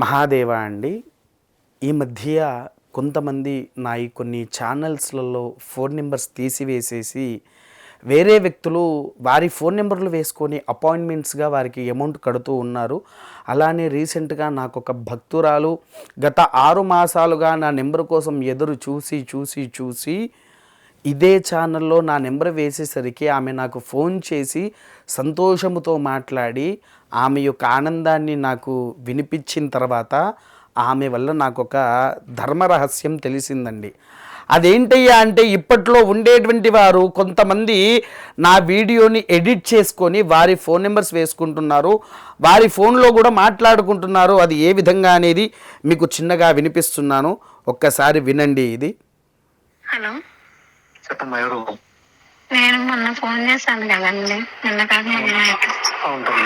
మహాదేవ అండి. ఈ మధ్య కొంతమంది నా ఈ కొన్ని ఛానల్స్లలో ఫోన్ నెంబర్స్ తీసివేసేసి వేరే వ్యక్తులు వారి ఫోన్ నెంబర్లు వేసుకొని అపాయింట్మెంట్స్గా వారికి అమౌంట్ కడుతూ ఉన్నారు. అలానే రీసెంట్గా నాకు ఒక భక్తురాలు గత ఆరు మాసాలుగా నా నెంబర్ కోసం ఎదురు చూసి చూసి చూసి ఇదే ఛానల్లో నా నెంబర్ వేసేసరికి ఆమె నాకు ఫోన్ చేసి సంతోషముతో మాట్లాడి ఆమె యొక్క ఆనందాన్ని నాకు వినిపించిన తర్వాత ఆమె వల్ల నాకు ఒక ధర్మ రహస్యం తెలిసిందండి. అదేంటయ్యా అంటే ఇప్పట్లో ఉండేటువంటి వారు కొంతమంది నా వీడియోని ఎడిట్ చేసుకొని వారి ఫోన్ నెంబర్స్ వేసుకుంటున్నారు వారి ఫోన్లో కూడా మాట్లాడుకుంటున్నారు. అది ఏ విధంగా అనేది మీకు చిన్నగా వినిపిస్తున్నాను. ఒక్కసారి వినండి ఇది. హలో. చెప్పమ్మా ఎవరు నేను మొన్న ఫోన్ చేశాను కదండి. నిన్న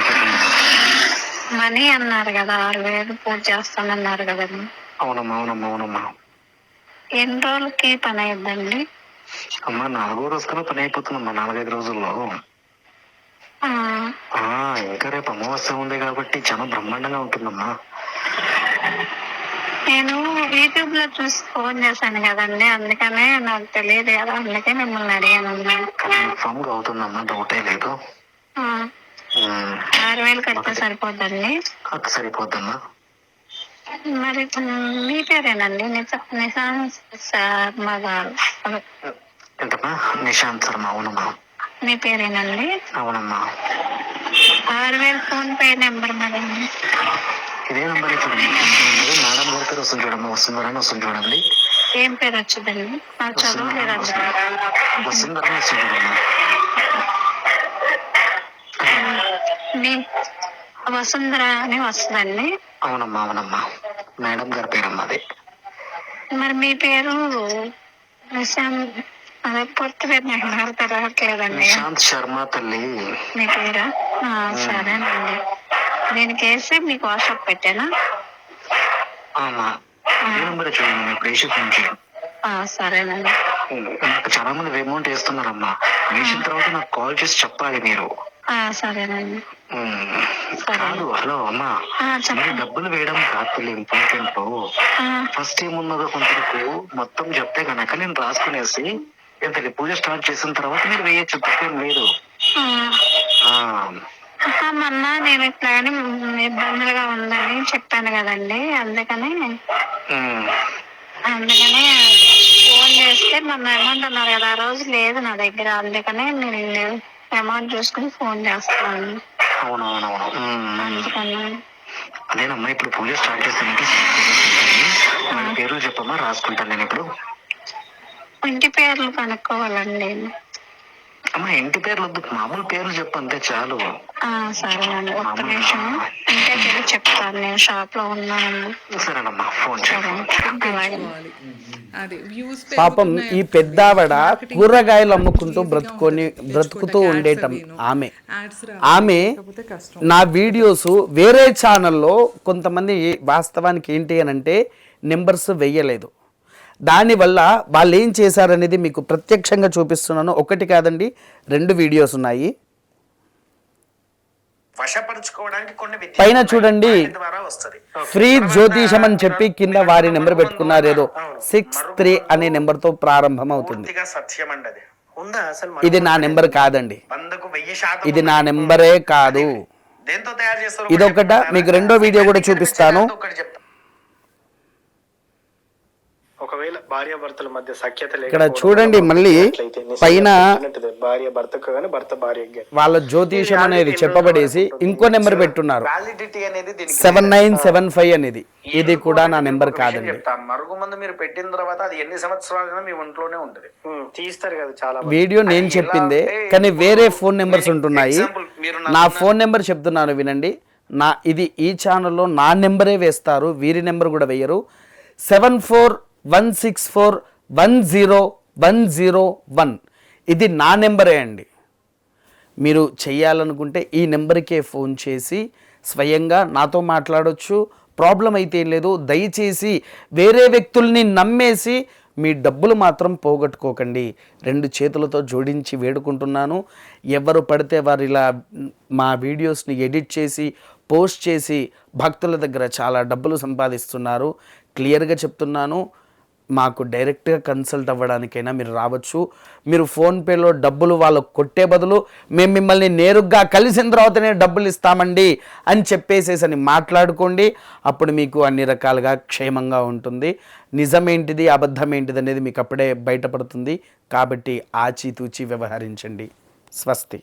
చెప్పండి. మనీ అన్నారు కదా ఆరు వేలు పూజ చేస్తానన్నారు కదండి. అవునమ్మా అవునమ్మా అవునమ్మా. ఎన్ని రోజులకి పని అయ్యిద్దండి అమ్మా నాలుగో రోజు కన్నా పని అయిపోతుందమ్మా నాలుగైదు రోజుల్లో. ఇంకా రేపు అమావాస్య ఉంది కాబట్టి చాలా బ్రహ్మాండంగా ఉంటుందమ్మా. నేను యూట్యూబ్లో చూసి ఫోన్ చేశాను కదండి. అందుకనే నాకు తెలియదు కదా. అందుకే మిమ్మల్ని అడిగాను కన్ఫామ్గా అవుతుందమ్మా డౌటే లేదు. ఆరు వేలు కడితే సరిపోద్దండి. అది సరిపోద్దమ్మా. మరి మీ పేరేనండి? నిశాంత్ శర్మ గారు. ఏంటమ్మా? నిశాంత్ శర్మ. అవునమ్మా. మీ పేరేనండి? అవునమ్మా. ఆరు వేలు ఫోన్ పే నెంబర్ మరి. ఇదే నంబర్ ఇప్పుడు మేడం గారి పేరు వస్తుంది చూడమ్మా వస్తుందని వస్తుంది చూడండి. ఏం పేరు వచ్చిందండి? నాకు చదువు లేదండి వస్తుందని వస్తుంది చూడమ్మా మీ వసుంధర అని వస్తుందండి. అవునమ్మా అవునమ్మా. మేడం గారి పేరమ్మా అది. మరి మీ పేరు నిశాంత్ అదే పొత్తు పేరు నాకు నాకు తెలియట్లేదండి నిశాంత్ శర్మ తల్లి. మీ పేరా? సరేనండి. దీనికి వేసి మీకు వాట్సాప్ పెట్టానా? ఆమా నంబర్ చూడండి మీకు సరేనండి. నాకు చాలా మంది అమౌంట్ వేస్తున్నారమ్మా. వేసిన తర్వాత నాకు కాల్ చేసి చెప్పాలి మీరు. సరేనండి. కాదు హలో అమ్మా. మీరు డబ్బులు వేయడం కాదు ఇంపార్టెంట్ ఫస్ట్ ఏమున్నదో కొంతకు మొత్తం చెప్తే కనుక నేను రాసుకునేసి ఇంతకి పూజ స్టార్ట్ చేసిన తర్వాత మీరు వేయచ్చు తప్పేం లేదు. మొన్న నేను ఇట్లా అని ఇబ్బందులుగా ఉందని చెప్పాను కదండి. అందుకని అందుకనే ఫోన్ చేస్తే మొన్న అమౌంట్ అన్నారు కదా ఆ రోజు లేదు నా దగ్గర. అందుకనే నేను అమౌంట్ చూసుకుని ఫోన్ అవునవునవును. ఉమ్, అందుకని అదేనమ్మా ఇప్పుడు పూజ స్టార్ట్ చేస్తానంటే పేర్లు చెప్పమ్మా రాసుకుంటాను నేను ఇప్పుడు. ఇంటి పేర్లు కనుక్కోవాలండి. అమ్మా ఇంటి పేర్లు వద్దు మామూలు పేర్లు చెప్పు అంతే చాలు. ఆ, సరేనండి. ఒక్క నిమిషం. ఇంటే పేరు చెప్తాను. నేను షాప్లో ఉన్నాను సరేనమ్మా ఫోన్ సరే చేయండి అలాగే. అదే వ్యూస్ పాపం ఈ పెద్దావిడ కూరగాయలు అమ్ముకుంటూ బ్రతుకొని బ్రతుకుతూ ఉండేటం ఆమె. ఆమె నా వీడియోస్ వేరే ఛానల్లో కొంతమంది వాస్తవానికి ఏంటి అని అంటే నెంబర్స్ వెయ్యలేదు దానివల్ల వాళ్ళు ఏం చేశారనేది మీకు ప్రత్యక్షంగా చూపిస్తున్నాను. ఒకటి కాదండి రెండు వీడియోస్ ఉన్నాయి. పైన. చూడండి ఫ్రీ జ్యోతిషం అని చెప్పి కింద వారి నెంబర్ పెట్టుకున్నారు ఏదో సిక్స్ త్రీ అనే నెంబర్తో ప్రారంభం అవుతుంది ఇది నా నెంబర్ కాదండి. ఇది నా. నెంబరే కాదు. ఇదొకట, మీకు రెండో వీడియో కూడా చూపిస్తాను. ఒకవేళ భార్య భర్తల మధ్య సఖ్యత ఇక్కడ చూడండి మళ్ళీ పైన భార్య భర్తకు కానీ భర్త భార్యకి గాని. వాళ్ళ జ్యోతిషం అనేది చెప్పబడేసి ఇంకో నెంబర్ పెట్టున్నారు. వ్యాలిడిటీ అనేది సెవెన్ నైన్ సెవెన్ ఫైవ్ అనేది. ఇది కూడా నా నెంబర్ కాదండి. మరుగు మందు మీరు పెట్టిన తర్వాత అది ఎన్ని సంవత్సరాలైనా మీ ఒంట్లోనే ఉంటుంది. తీస్తారు కదా చాలా. వీడియో నేను చెప్పిందే కానీ వేరే ఫోన్ నెంబర్స్ ఉంటున్నాయి. నా ఫోన్ నెంబర్ చెప్తున్నాను వినండి. నా ఇది ఈ ఛానల్లో నా నెంబరే వేస్తారు? వీరి నెంబర్ కూడా వేయరు. Seven four one six four one zero one zero one. ఇది నా నెంబరే అండి. మీరు చేయాలనుకుంటే ఈ నెంబర్కే ఫోన్ చేసి స్వయంగా నాతో మాట్లాడవచ్చు ప్రాబ్లం అయితే ఏం లేదు. దయచేసి వేరే వ్యక్తుల్ని నమ్మేసి మీ డబ్బులు మాత్రం పోగొట్టుకోకండి. రెండు చేతులతో జోడించి వేడుకుంటున్నాను. ఎవరు పడితే వారు ఇలా మా వీడియోస్ని ఎడిట్ చేసి పోస్ట్ చేసి భక్తుల దగ్గర చాలా డబ్బులు సంపాదిస్తున్నారు. క్లియర్గా చెప్తున్నాను. మాకు డైరెక్ట్గా కన్సల్ట్ అవ్వడానికైనా మీరు రావచ్చు. మీరు ఫోన్పేలో డబ్బులు వాళ్ళకు కొట్టే బదులు మేము మిమ్మల్ని నేరుగా కలిసిన తర్వాతనే డబ్బులు ఇస్తామండి అని చెప్పేసేసి అని మాట్లాడుకోండి. అప్పుడు మీకు అన్ని రకాలుగా క్షేమంగా ఉంటుంది. నిజమేంటిది అబద్ధం ఏంటిది అనేది మీకు అప్పుడే బయటపడుతుంది. కాబట్టి ఆచితూచి వ్యవహరించండి. స్వస్తి.